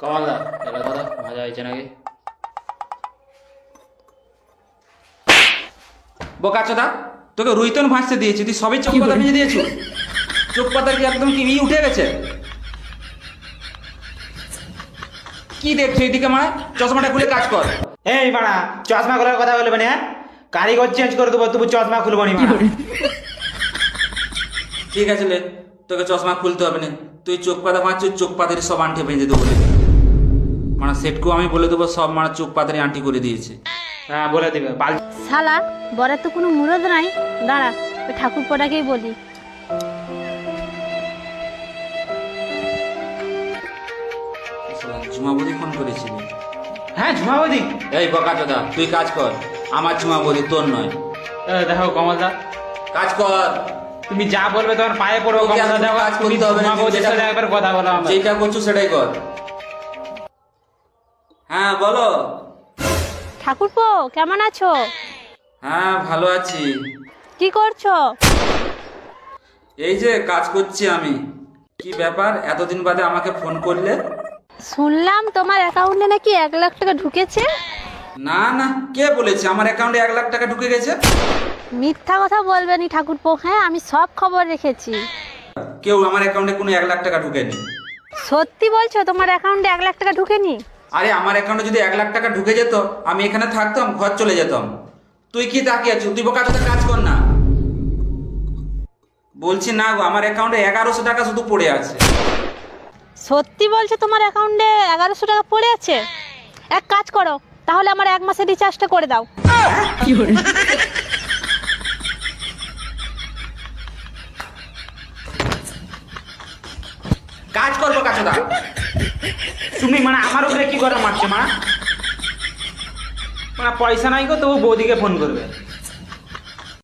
কমালদা এলা দাদা মজা হয়েছে নাকি? বোকাচোদা তোকে রুইতন ভাসতে দিয়েছি তুই সবই চোখ পাতা দিয়েছ চোখ পাতা কি একদম কি উঠে গেছে? কি দেখছ এদিকে মানে চশমাটা খুলে কাজ কর। এই চশমা খোলার কথা বলবে না কারিগর চেঞ্জ করে দেবো তবু চশমা খুলবো নি ঠিক আছে লে তোকে চশমা খুলতে হবে না। তুই চোখ পাতা চোখ পাতারি সব আন্টি ভেঙে দেবো মানে সেটকেও আমি বলে দেবো সব মানে চোখ পাতারি আন্টি করে দিয়েছে। হ্যাঁ বলে দিবে শালা বরের তো কোনো মুরদ নাই। দাঁড়া ওই ঠাকুর পড়াকেই বলি ঝুমাবদি ফোন করেছিলি হ্যাঁ ঝুমা বৌদি এই বকাচোদা তুই কাজ কর। আমার ঝুমাবদি তোর নয়। দেখো কমলদা। কাজ কর। তুমি যা বলবে তোমার পায়ে পড়ব কমলদা কোনো দেখো কাজ তুমি করতে হবে না, সাথে একবার কথা বলো যেটা করছ সেটাই কর। হ্যাঁ বলো। ঠাকুরপো কেমন আছো? হ্যাঁ ভালো আছি। কি করছ? এই যে কাজ করছি আমি। কি ব্যাপার? এতদিন বাদে আমাকে ফোন করলে? শুনলাম তোমার অ্যাকাউন্টে নাকি এক লাখ টাকা ঢুকেছে। না না কে বলেছে? আমার অ্যাকাউন্টে এক লাখ টাকা ঢুকে গেছে? মিথ্যা কথা বলবে নি ঠাকুরপো হ্যাঁ আমি সব খবর রেখেছি। কেউ আমার অ্যাকাউন্টে কোনো এক লাখ টাকা ঢুকেনি। সত্যি বলছো তোমার অ্যাকাউন্টে এক লাখ টাকা ঢুকেনি? আরে আমার অ্যাকাউন্টে যদি এক লাখ টাকা ঢুকে যেত আমি এখানে থাকতাম ঘর চলে যেতাম। তুই কি তাকিয়ে আছিস? তুই বোকা কাজ কর না। বলছি না গো আমার অ্যাকাউন্টে এগারোশো টাকা শুধু পড়ে আছে। সত্যি বলছো তোমার অ্যাকাউন্টে এগারোশো টাকা পড়ে আছে? এক কাজ করো তাহলে আমার এক মাসের রিচার্জটা করে দাও। কাজ করব কাছদা তুমি মানে আমার উপরে কি করে মারছো মা মানে পয়সা নাই গো, তবু বৌদিকে ফোন করবে।